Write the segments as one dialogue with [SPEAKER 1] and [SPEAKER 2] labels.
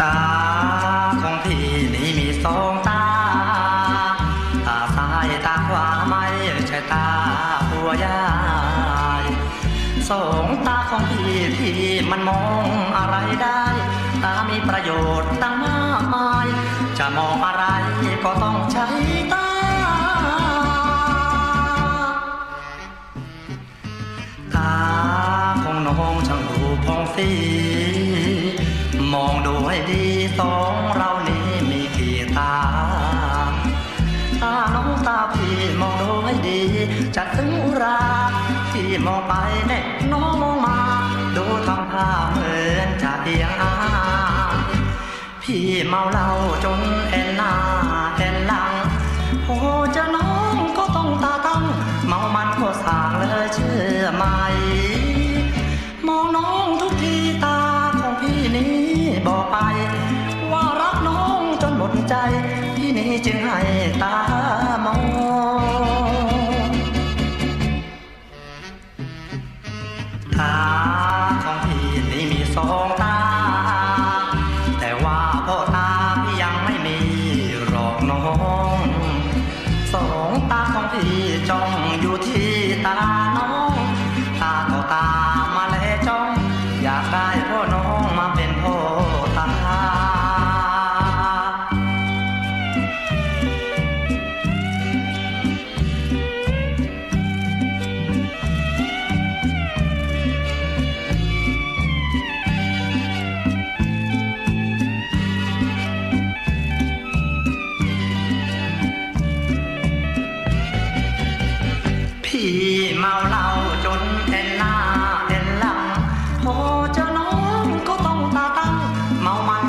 [SPEAKER 1] ตาของพี่นี่มีสองตา ตาซ้ายตาขวาไม่ใช่ตาหัวยายสองตาของพี่พี่มันมองอะไรได้ ตามีประโยชน์ตั้งมากมาย จะมองอะไรก็ต้องใช้ตา ตาของน้องช่างดูพองสี สองเรานี้มีกี่ตา ตาน้องตาพี่มองดูให้ดี จะถึงอุราที่มองไปแน่น้องมองมา ดูทำท่าเหมือนจะเอียงอาพี่เมาเหล้าจนเอ็นหน้าเอ็นหลังโอ้จะน้องก็ต้องตาตั้ง เมามันก็สางเลย ใจ พี่นี้จึงให้ตามอง ตาของพี่นี่มีสองตา า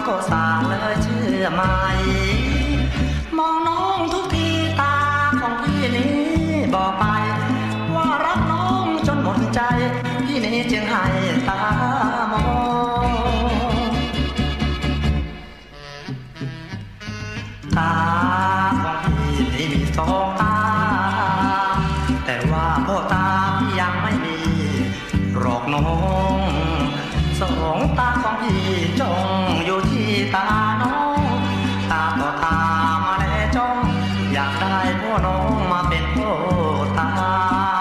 [SPEAKER 1] ก็สางเลยเชื่อไหม มองน้องทุกทีตาของพี่นี้บอกไป ว่ารักน้องจนหมดใจ พี่นี้จึงให้ตามองตาของพี่นี่มีสองตา แต่ว่าพ่อตาพี่ยังไม่มีหรอกน้อง สองตาของพี่จ้อง มาเป็นโอตา